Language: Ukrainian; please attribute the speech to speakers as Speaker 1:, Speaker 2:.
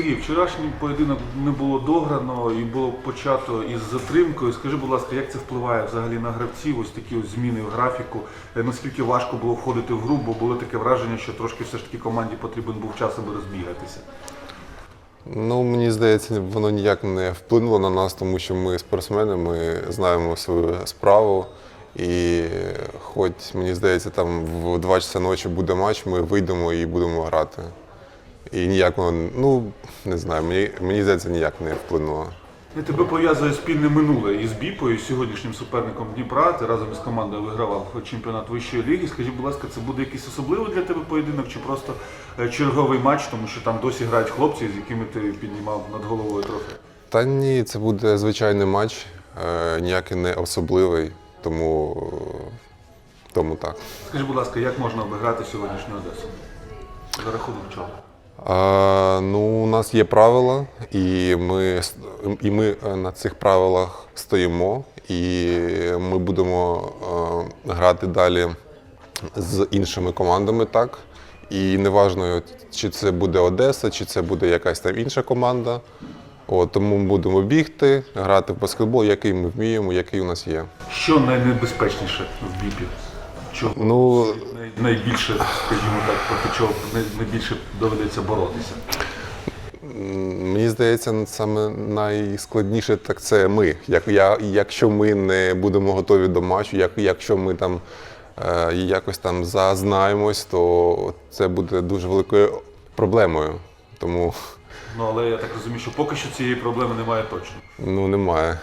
Speaker 1: Сергій, вчорашній поєдинок не було дограно і було почато із затримкою. Скажи, будь ласка, як це впливає взагалі на гравців? Ось такі ось зміни в графіку. Е, Наскільки важко було входити в гру, бо було таке враження, що трошки все ж таки команді потрібен був час, аби розбігатися.
Speaker 2: Ну, мені здається, воно ніяк не вплинуло на нас, тому що ми спортсмени, ми знаємо свою справу. І хоч мені здається, там в 2 часа ночі буде матч, ми вийдемо і будемо грати. І ніяк воно, ну не знаю, мені, мені здається, ніяк не вплинуло.
Speaker 1: І тебе пов'язує спільне минуле із Біпою, з сьогоднішнім суперником Дніпра. Ти разом із командою вигравав чемпіонат вищої ліги. Скажи, будь ласка, це буде якийсь особливий для тебе поєдинок чи просто е, черговий матч, тому що там досі грають хлопці, з якими ти піднімав над головою трофей?
Speaker 2: Та ні, це буде звичайний матч, е, ніякий не особливий, тому, тому так.
Speaker 1: Скажи, будь ласка, як можна обіграти сьогоднішню Одесу? За рахунок чого?
Speaker 2: Ну, у нас є правила, і ми, і ми е, на цих правилах стоїмо, і ми будемо е, грати далі з іншими командами, так. І неважно, чи це буде Одеса, чи це буде якась там інша команда. От, тому ми будемо бігти, грати в баскетбол, який ми вміємо, який у нас є.
Speaker 1: Що найнебезпечніше в біпі? Чого
Speaker 2: Ну,
Speaker 1: найбільше, скажімо так, проти чого найбільше доведеться боротися?
Speaker 2: Мені здається, саме найскладніше так це ми. Як, я, якщо ми не будемо готові до матчу, як, якщо ми там е, якось там зазнаємось, то це буде дуже великою проблемою. Тому
Speaker 1: Ну але я так розумію, що поки що цієї проблеми немає точно.
Speaker 2: ну немає.